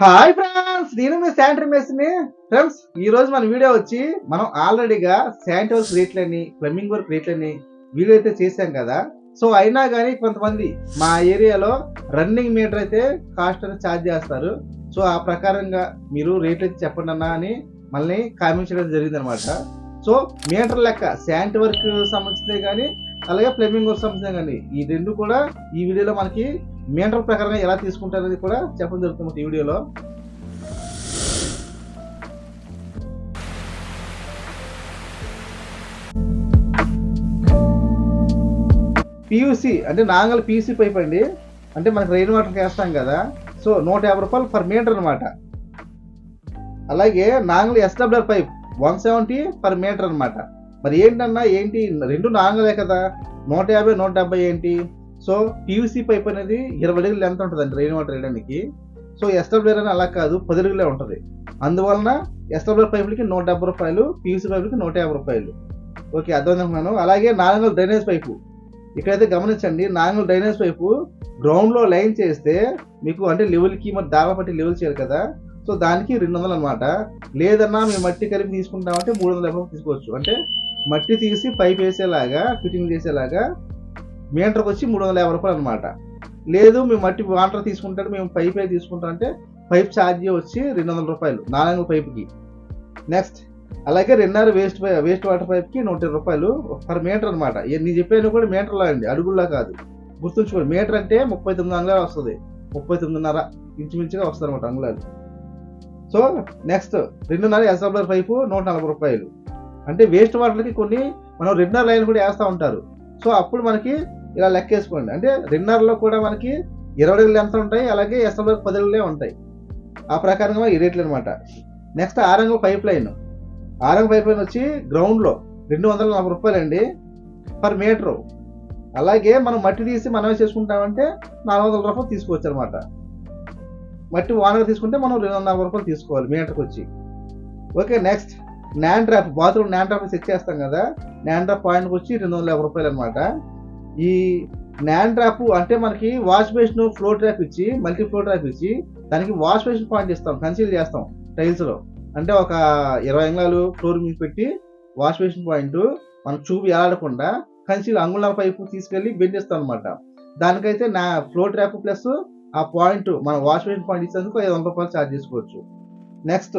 Hi friends నేను మీ sanitary మేస్ని friends ఈ రోజు మన వీడియో వచ్చి మనం ఆల్రెడీగా శానిటరీ వర్క్ రేట్లని ప్లంబింగ్ వర్క్ రేట్లని వీడియో అయితే చేశాం కదా. సో అయినా కానీ కొంతమంది మా ఏరియాలో రన్నింగ్ మీటర్ అయితే కాస్ట్ అనేది ఛార్జ్ చేస్తారు. సో ఆ ప్రకారంగా మీరు రేట్ అయితే చెప్పండి అన్నా అని మళ్ళీ కామెంట్ చేయడం జరిగింది అనమాట సో మీటర్ లెక్క శాంట్ వర్క్ సంబంధించినవి కానీ అలాగే ప్లంబింగ్ వర్క్ సంబంధించిన కానీ ఈ రెండు కూడా ఈ వీడియోలో మనకి మీటర్ ప్రకారంగా ఎలా తీసుకుంటారనేది కూడా చెప్పడం జరుగుతుంది ఈ వీడియోలో. పియూసి అంటే నాంగల్ పియూసి పైప్ అండి. అంటే మనకి రెయిన్ వాటర్ వేస్తాం కదా. సో నూట యాభై రూపాయలు పర్ మీటర్ అనమాట అలాగే నాంగల్ SWR pipe one seventy per metre అనమాట మరి ఏంటన్నా ఏంటి? రెండు నాంగలే కదా. నూట యాభై నూట డెబ్బై ఏంటి? సో పియూసి పైప్ అనేది ఇరవై అడుగులు ఎంత ఉంటుందండి రెయిన్ వాటర్ వేయడానికి. సో ఎస్డబ్ల్యూఆర్ అని అలా కాదు పది అడుగులే ఉంటుంది. అందువలన ఎస్డబ్ల్యూఆర్ పైపులకి నూట డెబ్బై రూపాయలు పియూసి పైపులకి నూట యాభై రూపాయలు. ఓకే అర్థం అలాగే నాలుగు డ్రైనేజ్ పైపు. ఇక్కడైతే గమనించండి నాలుగు డ్రైనేజ్ పైపు గ్రౌండ్లో లైన్ చేస్తే మీకు అంటే లెవెల్కి మరి దాబా పట్టి లెవెల్ చేయాలి కదా. సో దానికి రెండు వందలు అనమాట లేదన్నా మేము మట్టి కలిపి తీసుకుంటామంటే మూడు వందల యాభై తీసుకోవచ్చు. అంటే మట్టి తీసి పైప్ వేసేలాగా ఫిట్టింగ్ చేసేలాగా మీటర్కి వచ్చి మూడు వందల యాభై రూపాయలు అనమాట లేదు మేము మట్టి వాటర్ తీసుకుంటాడు మేము పైపే తీసుకుంటాం అంటే పైప్ ఛార్జ్ వచ్చి రెండు వందల రూపాయలు నాలుగు పైప్కి. నెక్స్ట్ అలాగే రెండున్నర వేస్ట్ వేస్ట్ వాటర్ పైప్కి నూట ఇరవై రూపాయలు పర్ మీటర్ అనమాట నేను చెప్పాను కూడా మీటర్లో అండి అడుగుల్లో కాదు. గుర్తుంచుకోండి మీటర్ అంటే ముప్పై తొమ్మిది అంగుళాలు వస్తుంది. ముప్పై తొమ్మిదిన్నర ఇంచుమించుగా వస్తుంది అనమాట అంగుళాలు. సో నెక్స్ట్ రెండున్నర ఎస్డబ్ల్యూఆర్ పైపు నూట నలభై రూపాయలు. అంటే వేస్ట్ వాటర్కి కొన్ని మనం రెండున్నర లైన్ కూడా వేస్తూ ఉంటారు. సో అప్పుడు మనకి ఇలా లెక్కేసుకోండి. అంటే రిన్నర్లో కూడా మనకి ఇరవై అడుగులు ఎంత ఉంటాయి? అలాగే ఎస్డబ్ల్యూఆర్ పది అడుగులే ఉంటాయి. ఆ ప్రకారంగా ఈ రేట్లు అనమాట నెక్స్ట్ ఆరంగ పైప్ లైన్. ఆరంగ పైప్ లైన్ వచ్చి గ్రౌండ్లో రెండు వందల నలభై రూపాయలు అండి పర్ మీటరు. అలాగే మనం మట్టి తీసి మనమే చేసుకుంటామంటే నాలుగు వందల రూపాయలు తీసుకోవచ్చు అనమాట మట్టి వానగా తీసుకుంటే మనం రెండు వందల నలభై రూపాయలు తీసుకోవాలి మీటర్కి వచ్చి okay next. Non drop. Bathroom non drop check చేస్తాం కదా. నాన్ డ్రాప్ పాయింట్కి వచ్చి రెండు వందల యాభై రూపాయలు అనమాట ఈ నాన్ ట్రాప్ అంటే మనకి వాష్ బేసిన్ ఫ్లో ట్రాప్ ఇచ్చి మల్టీ ఫ్లో ట్రాప్ ఇచ్చి దానికి వాష్ బేసిన్ పాయింట్ ఇస్తాం కన్సీల్ చేస్తాం టైల్స్లో అంటే ఒక ఇరవై అంగుళాలు ఫ్లోర్ మీద పెట్టి వాష్ బేసిన్ పాయింట్ మనం చూపు ఎలాడకుండా కన్సీల్ అంగుళాల పైపు తీసుకెళ్ళి బెండ్ ఇస్తాం అనమాట దానికైతే నా ఫ్లో ట్రాప్ ప్లస్ ఆ పాయింట్ మన వాష్ బేసిన్ పాయింట్ ఇచ్చేందుకు ఐదు వందల రూపాయలు ఛార్జ్ చేసుకోవచ్చు. నెక్స్ట్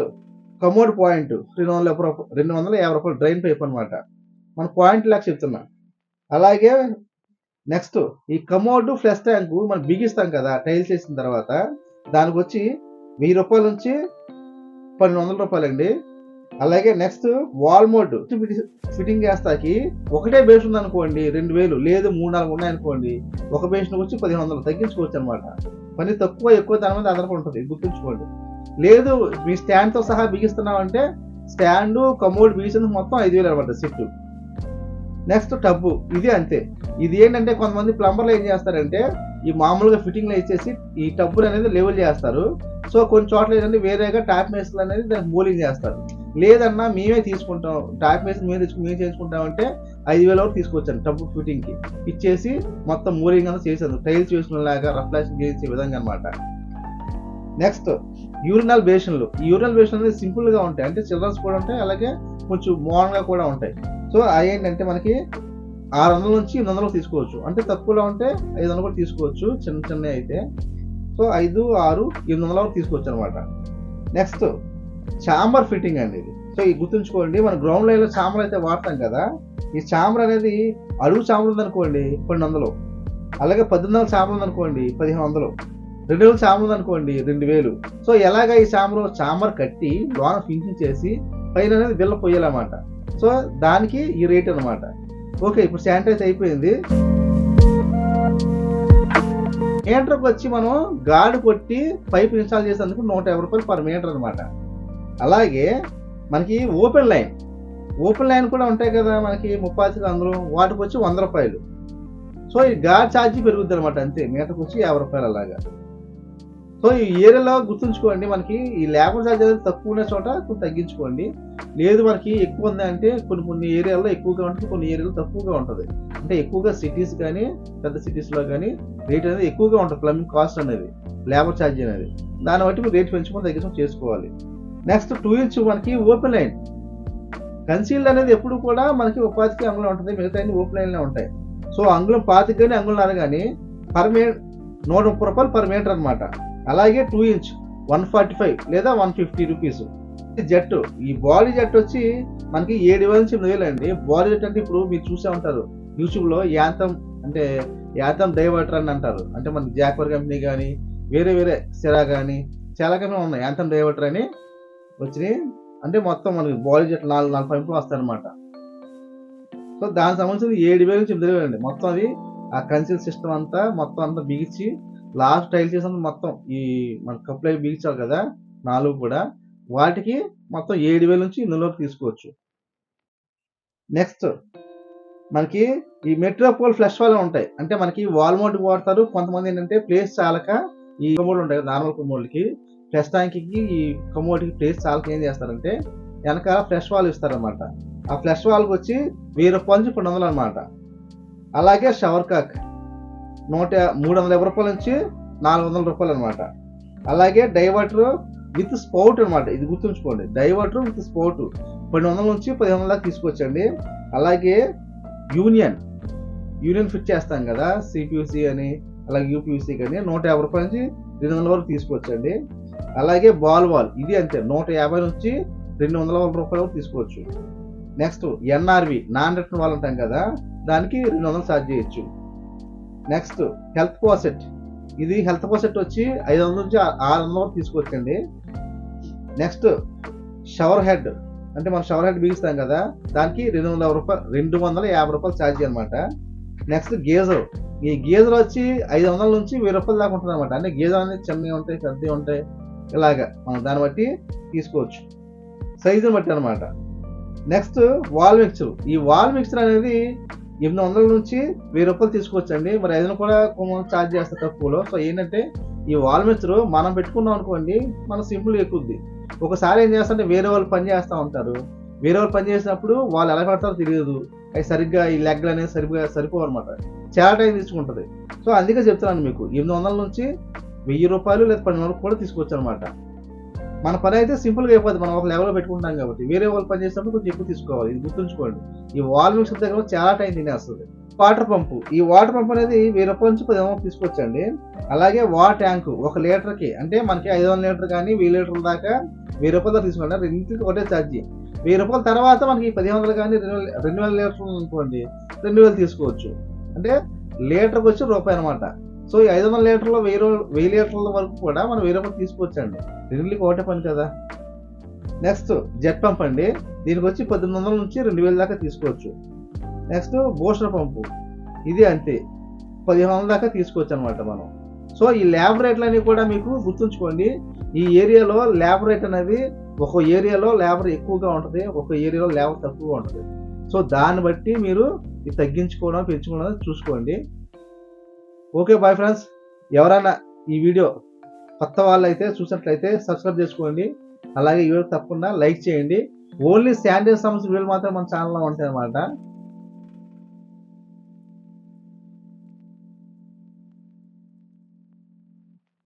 కమోడ్ పాయింట్ రెండు వందల రెండు వందల యాభై రూపాయలు డ్రైన్ పైప్ అనమాట మన పాయింట్ లాగా చెప్తున్నా. అలాగే నెక్స్ట్ ఈ కమోడ్ ఫ్లెష్ ట్యాంక్ మనం బిగిస్తాం కదా టైల్స్ వేసిన తర్వాత దానికి వచ్చి వెయ్యి రూపాయల నుంచి పన్నెండు వందల రూపాయలు అండి అలాగే నెక్స్ట్ వాల్ మోడ్ ఫిట్టింగ్ చేస్తాకి ఒకటే బేస్ ఉంది అనుకోండి రెండు వేలు లేదు మూడు నాలుగు ఉన్నాయి అనుకోండి ఒక బేస్ వచ్చి పదిహేను వందలు తగ్గించుకోవచ్చు అనమాట పని తక్కువ ఎక్కువ దాని మీద ఆధారపడి ఉంటుంది గుర్తుంచుకోండి. లేదు మీ స్టాండ్తో సహా బిగిస్తున్నామంటే స్టాండ్ కమోడ్ బిగిసేందుకు మొత్తం ఐదు వేలు అనమాట సెట్ నెక్స్ట్ టబ్బు ఇది అంతే. ఇది ఏంటంటే కొంతమంది ప్లంబర్లు ఏం చేస్తారంటే ఈ మామూలుగా ఫిట్టింగ్లో ఇచ్చేసి ఈ టబ్బులు అనేది లెవెల్ చేస్తారు. సో కొన్ని చోట్ల ఏంటంటే వేరేగా టాప్ మేస్లు అనేది దానికి మూలింగ్ చేస్తారు. లేదన్నా మేమే తీసుకుంటాం. టాప్ మేస్ మేము తెచ్చుకుని మేము చేసుకుంటామంటే ఐదు వేల వరకు తీసుకొచ్చాను టబ్బు ఫిట్టింగ్కి ఇచ్చేసి మొత్తం మూలింగ్ అంతా చేసాను టైల్స్ వేసుకునేలాగా రఫ్లాషన్ చేసే విధంగా అనమాట నెక్స్ట్ యూరినల్ బేషన్లు ఈ యూరినల్ బేషన్ అనేది సింపుల్గా ఉంటాయి. అంటే చిల్డ్రన్స్ కూడా ఉంటాయి. అలాగే కొంచెం మోడర్న్గా కూడా ఉంటాయి. సో అవి ఏంటంటే మనకి ఆరు వందల నుంచి ఎనిమిది వందలు తీసుకోవచ్చు. అంటే తక్కువలో ఉంటే ఐదు వందలు కూడా తీసుకోవచ్చు. చిన్న చిన్న అయితే. సో ఐదు ఆరు ఎనిమిది వందల వరకు తీసుకోవచ్చు అనమాట నెక్స్ట్ చాంబర్ ఫిట్టింగ్ అండి ఇది. సో ఈ గుర్తుంచుకోండి. మన గ్రౌండ్ లైన్లో చాంబర్ అయితే వాడతాం కదా ఈ చాంబర్ అనేది అడుగు చాంబర్ ఉందనుకోండి పన్నెండు వందలు. అలాగే పద్దెనిమిది వందల చాంబర్ ఉందనుకోండి పదిహేను వందలు. రెండు వేలు చాంబర్ ఉందనుకోండి రెండు వేలు. సో ఎలాగ ఈ చాంబర్ చాంబర్ కట్టి లోన ఫినిషింగ్ చేసి పైన అనేది బిల్ల పొయ్యాలన్నమాట. సో దానికి ఈ రేట్ అనమాట ఓకే ఇప్పుడు శానిటైజ్ అయిపోయింది. మీటర్కి వచ్చి మనం గాడు కొట్టి పైప్ ఇన్స్టాల్ చేసేందుకు నూట యాభై రూపాయలు పర్ మీటర్ అనమాట అలాగే మనకి ఓపెన్ లైన్. ఓపెన్ లైన్ కూడా ఉంటాయి కదా మనకి ముప్పాతికి అందులో వాటికి వచ్చి వంద రూపాయలు. సో ఈ గాడ్ ఛార్జీ పెరుగుద్ది అనమాట అంతే మీటర్కి వచ్చి యాభై రూపాయలు అలాగా. సో ఈ ఏరియాలో గుర్తుంచుకోండి మనకి ఈ లేబర్ ఛార్జ్ అనేది తక్కువ ఉన్న చోట కొంచెం తగ్గించుకోండి. లేదు మనకి ఎక్కువ ఉంది అంటే కొన్ని కొన్ని ఏరియాల్లో ఎక్కువగా ఉంటుంది కొన్ని ఏరియాలో తక్కువగా ఉంటుంది. అంటే ఎక్కువగా సిటీస్ కానీ పెద్ద సిటీస్లో కానీ రేట్ అనేది ఎక్కువగా ఉంటుంది ప్లంబింగ్ కాస్ట్ అనేది లేబర్ ఛార్జ్ అనేది. దాన్ని బట్టి మీరు రేట్ పెంచుకొని తగ్గించడం చేసుకోవాలి. నెక్స్ట్ టూ ఇంచ్ మనకి ఓపెన్ లైన్. కన్సీల్డ్ అనేది ఎప్పుడు కూడా మనకి ఉపాధికి అంగుళం ఉంటుంది మిగతా అన్ని ఓపెన్ లైన్లో ఉంటాయి. సో అంగుళం పాతికి కానీ అంగుళం కానీ పర్ మే నూట ముప్పై రూపాయలు పర్ మీటర్ అనమాట అలాగే two inch one forty five లేదా వన్ ఫిఫ్టీ రూపీస్ జట్టు ఈ బాడీ జెట్ వచ్చి మనకి ఏడు వేల నుంచి ఎనిమిది వేలు అండి బాడీ జెట్ అంటే ఇప్పుడు మీరు చూసే ఉంటారు. యూట్యూబ్లో యాంతం అంటే యాంతం డైవర్టర్ అని అంటారు. అంటే మన జాక్వర్ కంపెనీ కానీ వేరే వేరే సిరా కానీ చాలా కంపెనీ ఉన్నాయి. యాంతం డైవర్టర్ అని వచ్చినాయి. అంటే మొత్తం మనకి బాడీ జెట్ నాలుగు నాలుగు పంపులు వస్తాయి అనమాట సో దానికి సంబంధించిన ఏడు వేల నుంచి ఎనిమిది వేలు అండి మొత్తం అది ఆ కన్సిల్ సిస్టమ్ అంతా మొత్తం అంతా బిగించి లాస్ట్ టైల్ చేసిన మొత్తం ఈ మన కప్లై అవి బిగించాలి కదా నాలుగు కూడా వాటికి మొత్తం ఏడు వేల నుంచి ఎనిమిది తీసుకోవచ్చు. నెక్స్ట్ మనకి ఈ మెట్రోపోల్ ఫ్లష్ వాల్ ఉంటాయి. అంటే మనకి వాల్ మౌంట్ వాడతారు. కొంతమంది ఏంటంటే ప్లేస్ చాలక ఈ కమోడ్లు ఉంటాయి నార్మల్ కమోడ్లకి ఫ్రెష్ ట్యాంక్కి ఈ కమోడ్కి ప్లేస్ చాలక ఏం చేస్తారంటే వెనకాల ఫ్లష్ వాల్ ఇస్తారనమాట ఆ ఫ్లష్ వాల్కి వచ్చి వెయ్యి రూపాయల నుంచి రెండు వందలు అనమాట అలాగే షవర్ కాక్ నూట మూడు వందల యాభై రూపాయల నుంచి నాలుగు వందల రూపాయలు అనమాట అలాగే డైవర్టర్ విత్ స్పౌట్ అనమాట ఇది గుర్తుంచుకోండి. డైవర్టర్ విత్ స్పౌట్ పన్నెండు వందల నుంచి పదిహేను వందల దాకా తీసుకొచ్చండి. అలాగే యూనియన్ యూనియన్ ఫిట్ చేస్తాం కదా సిపియూసి అని అలాగే యూపీయూసీ కానీ నూట యాభై రూపాయల నుంచి రెండు వందల వరకు తీసుకొచ్చండి. అలాగే బాల్ వాల్ ఇది అంతే నూట యాభై నుంచి రెండు వందల రూపాయల వరకు తీసుకోవచ్చు. Next NRV non return valve అంటాం కదా దానికి రెండు వందలు ఛార్జ్ చేయొచ్చు. Next health faucet. ఇది హెల్త్ కోసెట్ వచ్చి ఐదు వందల నుంచి ఆరు వందల వరకు తీసుకొచ్చండి. Next shower head. అంటే మనం షవర్ హెడ్ బిగిస్తాం కదా దానికి రెండు వందల రూపాయలు రెండు వందల యాభై రూపాయలు ఛార్జ్ అనమాట నెక్స్ట్ గేజర్ ఈ గేజర్ వచ్చి ఐదు వందల నుంచి వెయ్యి రూపాయలు దాకా ఉంటుంది అనమాట అంటే గేజర్ అనేది చిన్నవి ఉంటాయి పెద్దవి ఉంటాయి ఇలాగా మనం దాన్ని బట్టి తీసుకోవచ్చు. సైజుని బట్టి అనమాట నెక్స్ట్ వాల్ మిక్చర్. ఈ వాల్ మిక్చర్ అనేది ఎనిమిది వందల నుంచి వెయ్యి రూపాయలు తీసుకోవచ్చండి మరి ఐదు కూడా కొంచెం ఛార్జ్ చేస్తారు తక్కువలో. సో ఏంటంటే ఈ వాల్ మనం పెట్టుకున్నాం అనుకోండి మన సింపుల్ ఎక్కుద్ది. ఒకసారి ఏం చేస్తారంటే వేరే వాళ్ళు పని చేస్తూ ఉంటారు. వేరే వాళ్ళు పని చేసినప్పుడు వాళ్ళు ఎలా పెడతారో తెలియదు. అవి సరిగ్గా ఈ లెగ్లు అనేది సరిగ్గా సరిపోవు అనమాట చాలా టైం తీసుకుంటుంది. సో అందుకే చెప్తున్నాను మీకు ఎనిమిది వందల నుంచి వెయ్యి రూపాయలు లేదా పన్నెండు వరకు కూడా తీసుకోవచ్చు అనమాట మన పని అయితే సింపుల్గా అయిపోతుంది మనం ఒక లెవెల్లో పెట్టుకుంటాం కాబట్టి. వేరే వాళ్ళు పని చేసినప్పుడు కొంచెం ఎక్కువ తీసుకోవాలి. ఇది గుర్తుంచుకోండి. ఈ వాల్ మిక్సర్ దగ్గర చాలా టైం తినేస్తుంది. Water pump. ఈ వాటర్ పంప్ అనేది వెయ్యి రూపాయల నుంచి పది వందలు తీసుకొచ్చండి. అలాగే వాటర్ ట్యాంకు ఒక లీటర్కి అంటే మనకి ఐదు వందల లీటర్ కానీ వెయ్యి లీటర్ల దాకా వెయ్యి రూపాయలు తీసుకోండి. రెండింటికి ఒకటే ఛార్జీ వెయ్యి రూపాయల తర్వాత మనకి పదిహేను వందలు కానీ రెండు వేల రెండు వేల లీటర్లు అనుకోండి రెండు వేలు తీసుకోవచ్చు. అంటే లీటర్కి వచ్చి రూపాయి అనమాట సో ఈ ఐదు వందల లీటర్ల వెయ్యి వెయ్యి లీటర్ల వరకు కూడా మనం వేరే ఒకటి తీసుకోవచ్చండి రెండింటికి ఒకటే పని కదా. నెక్స్ట్ జెట్ పంప్ అండి. దీనికి వచ్చి పద్దెనిమిది వందల నుంచి రెండు వేల దాకా తీసుకోవచ్చు. Next booster pump. ఇది అంతే. పదిహేను వందల దాకా తీసుకోవచ్చు అనమాట మనం. సో ఈ ల్యాబ్ రేట్లన్నీ కూడా మీకు గుర్తుంచుకోండి. ఈ ఏరియాలో ల్యాబ్ రేట్ అనేది ఒక ఏరియాలో లేబర్ ఎక్కువగా ఉంటుంది ఒక ఏరియాలో లేబర్ తక్కువగా ఉంటుంది. సో దాన్ని బట్టి మీరు ఇది తగ్గించుకోవడం పెంచుకోవడం చూసుకోండి. ఓకే బాయ్ ఫ్రెండ్స్ ఎవరైనా ఈ వీడియో కొత్త వాళ్ళు అయితే చూసినట్లయితే సబ్స్క్రైబ్ చేసుకోండి. అలాగే ఈ వీడియో తప్పకుండా లైక్ చేయండి. ఓన్లీ శానిటరీ సంబంధించిన వీడియోలు మాత్రం మన ఛానల్లో ఉంటాయి అన్నమాట